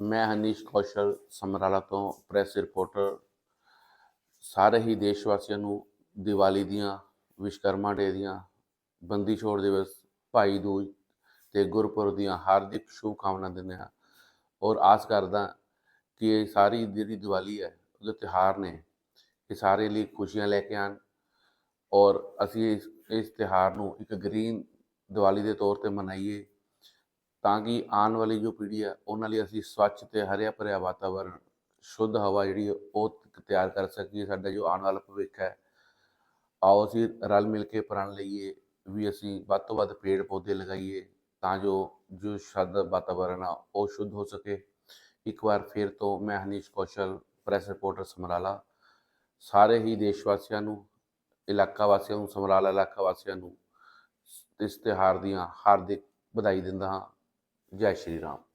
ਮੈਂ ਹਨੀਸ਼ ਕੌਸ਼ਲ ਸਮਰਾਲਾ ਤੋਂ press reporter. ਸਾਰੇ ਹੀ ਦੇਸ਼ ਵਾਸੀਆਂ ਨੂੰ ਦੀਵਾਲੀ ਦੀਆਂ ਵਿਸ਼ਕਰਮਾ ਡੇ ਦੀਆਂ ਬੰਦੀ ਛੋੜ ਦਿਵਸ, ਭਾਈ ਦੂਜ ਤੇ ਗੁਰਪੁਰਬ ਦੀਆਂ ਹਾਰਦਿਕ ਸ਼ੁਭਕਾਮਨਾਵਾਂ ਦਿੰਦੇ ਹਾਂ। ਔਰ ਆਸ ਕਰਦਾ ਕਿ ਇਹ ਸਾਰੀ ਜਿਹੜੀ ਦੀਵਾਲੀ ਹੈ, ਉਹਦੇ ਤਿਉਹਾਰ ਨੇ, ਇਹ ਸਾਰੇ ਲਈ ਖੁਸ਼ੀਆਂ ਲੈ ਕੇ ਆਉਣ। ਔਰ ਅਸੀਂ ਇਸ ਇਸ ਤਿਉਹਾਰ ਨੂੰ ਇੱਕ ਗ੍ਰੀਨ ਦੀਵਾਲੀ ਦੇ ਤੌਰ ਤੇ ਮਨਾਈਏ। ਤਾਂ ਕਿ ਆਉਣ ਵਾਲੀ ਜੋ ਪੀੜ੍ਹੀ ਹੈ, ਉਹਨਾਂ ਲਈ ਅਸੀਂ ਸਵੱਛ ਤੇ ਹਰਿਆ ਭਰਿਆ ਵਾਤਾਵਰਣ, ਸ਼ੁੱਧ ਹਵਾ ਜਿਹੜੀ ਉਹ ਤਿਆਰ ਕਰ ਸਕੀਏ, ਸਾਡਾ ਜੋ ਆਉਣ ਵਾਲਾ ਭਵਿੱਖ ਹੈ। ਆਓ ਅਸੀਂ ਰਲ ਮਿਲ ਕੇ ਪ੍ਰਣ ਲਈਏ ਵੀ ਅਸੀਂ ਵੱਧ ਤੋਂ ਵੱਧ ਪੇੜ ਪੌਦੇ ਲਗਾਈਏ ਤਾਂ ਜੋ ਜੋ ਸ਼ੁੱਧ ਵਾਤਾਵਰਣ ਆ, ਉਹ ਸ਼ੁੱਧ ਹੋ ਸਕੇ। ਇੱਕ ਵਾਰ ਫਿਰ ਤੋਂ ਮੈਂ ਹਨੀਸ਼ ਕੌਸ਼ਲ, ਪ੍ਰੈਸ ਰਿਪੋਰਟਰ ਸਮਰਾਲਾ, ਸਾਰੇ ਹੀ ਦੇਸ਼ ਵਾਸੀਆਂ ਨੂੰ, ਇਲਾਕਾ ਵਾਸੀਆਂ ਨੂੰ, ਸਮਰਾਲਾ ਇਲਾਕਾ ਵਾਸੀਆਂ ਨੂੰ, ਇਸ ਤਿਉਹਾਰ ਦੀਆਂ ਹਾਰਦਿਕ ਵਧਾਈ ਦਿੰਦਾ ਹਾਂ। ਜੈ ਸ਼੍ਰੀ ਰਾਮ।